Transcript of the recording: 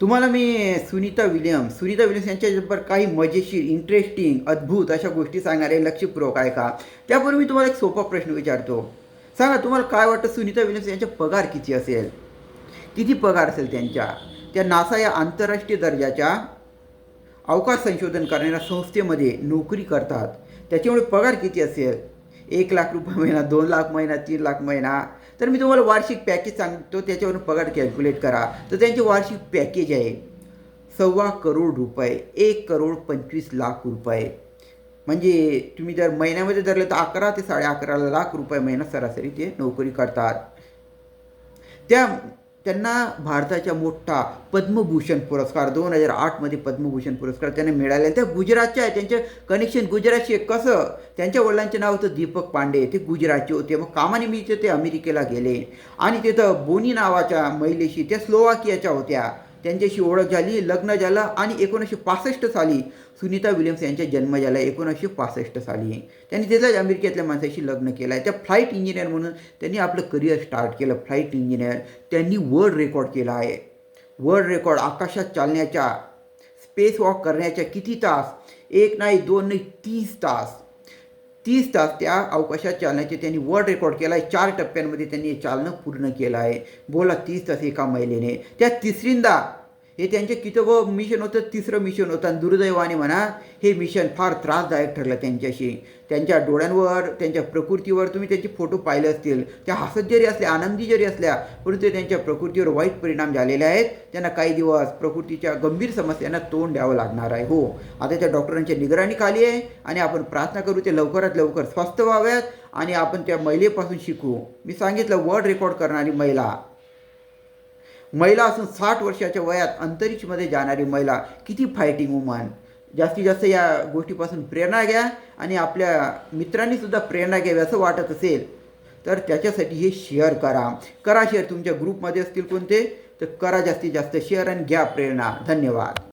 तुम्हाला मी Sunita Williams Sunita Williams यांच्याबरोबर काही मजेशीर इंटरेस्टिंग अद्भुत अशा गोष्टी सांगणार आहे. लक्षपूर्वक आहे का त्यापूर्वी मी तुम्हाला एक सोपा प्रश्न विचारतो. सांगा तुम्हाला काय वाटतं सुनीता विलियम्स यांचा पगार किती असेल? किती पगार असेल त्यांच्या? त्या नासा या आंतरराष्ट्रीय दर्जाच्या अवकाश संशोधन करणाऱ्या संस्थेमध्ये नोकरी करतात. त्याच्यामुळे पगार किती असेल? एक लाख रुपये महिना दोन लाख महिना तीन लाख महिना. तर मी तुम्हाला वार्षिक पॅकेज सांगतो त्याच्यावरून पगार कॅल्क्युलेट करा. तर त्यांचे वार्षिक पॅकेज आहे सव्वा करोड रुपये एक करोड पंचवीस लाख रुपये. म्हणजे तुम्ही जर महिन्यामध्ये धरलं तर अकरा ते साडे अकरा लाख रुपये महिना सरासरी ते नोकरी करतात. त्या त्यांना भारताच्या मोठा पद्मभूषण पुरस्कार दोन हजार आठमध्ये पद्मभूषण पुरस्कार त्यांना मिळाले. त्या गुजरातच्या आहे त्यांचे कनेक्शन गुजरातशी आहे. कसं? त्यांच्या वडिलांचे नाव होतं दीपक पांडे. ते गुजरातचे होते. मग कामानिमित्त ते अमेरिकेला गेले. आणि तिथं बोनी नावाच्या महिलेशी त्या स्लोवाकियाच्या होत्या. त्यांच्याशी ओळख झाली लग्न झालं आणि एकोणीसशे पासष्ट साली सुनीता विलियम्स यांचा जन्म झाला. एकोणीसशे पासष्ट साली त्यांनी तिथल्याच अमेरिकेतल्या माणसाशी लग्न केलं आहे त्या फ्लाईट इंजिनियर म्हणून त्यांनी आपलं करिअर स्टार्ट केलं. फ्लाईट इंजिनियर त्यांनी वर्ल्ड रेकॉर्ड केला आहे. वर्ल्ड रेकॉर्ड आकाशात चालण्याच्या स्पेस वॉक करण्याच्या किती तास? एक नाही दोन नाही तीस तास. तीस तास त्या अवकाशात चालण्याचे त्यांनी वर्ल्ड रेकॉर्ड केला आहे चार टप्प्यांमध्ये त्यांनी हे चालणं पूर्ण केलं आहे बोला तीस तास एका महिलेने त्या तिसरींदा हे त्यांचे कितवं मिशन होतं? तिसरं मिशन होतं. आणि दुर्दैवाने म्हणा हे मिशन फार त्रासदायक ठरलं त्यांच्याशी. त्यांच्या डोळ्यांवर त्यांच्या प्रकृतीवर तुम्ही त्यांचे फोटो पाहिले असतील. त्या हसत जरी असल्या आनंदी जरी असल्या परंतु त्यांच्या प्रकृतीवर वाईट परिणाम झालेले आहेत. त्यांना काही दिवस प्रकृतीच्या गंभीर समस्यांना तोंड द्यावं लागणार आहे. हो आता त्या डॉक्टरांच्या निगराणीखाली आहे आणि आपण प्रार्थना करू ते लवकरात लवकर स्वस्थ व्हाव्यात आणि आपण त्या महिलेपासून शिकू. मी सांगितलं वर्ड रेकॉर्ड करणारी महिला. महिला असून साठ वर्षाच्या वयात अंतरिक्षमध्ये जाणारी महिला किती फायटिंग वुमन जास्तीत जास्त या गोष्टीपासून प्रेरणा घ्या आणि आपल्या मित्रांनीसुद्धा प्रेरणा घ्यावी असं वाटत असेल तर त्याच्यासाठी हे शेअर करा. करा शेअर तुमच्या ग्रुपमध्ये असतील कोणते? तर करा जास्तीत जास्त शेअर आणि घ्या प्रेरणा. धन्यवाद.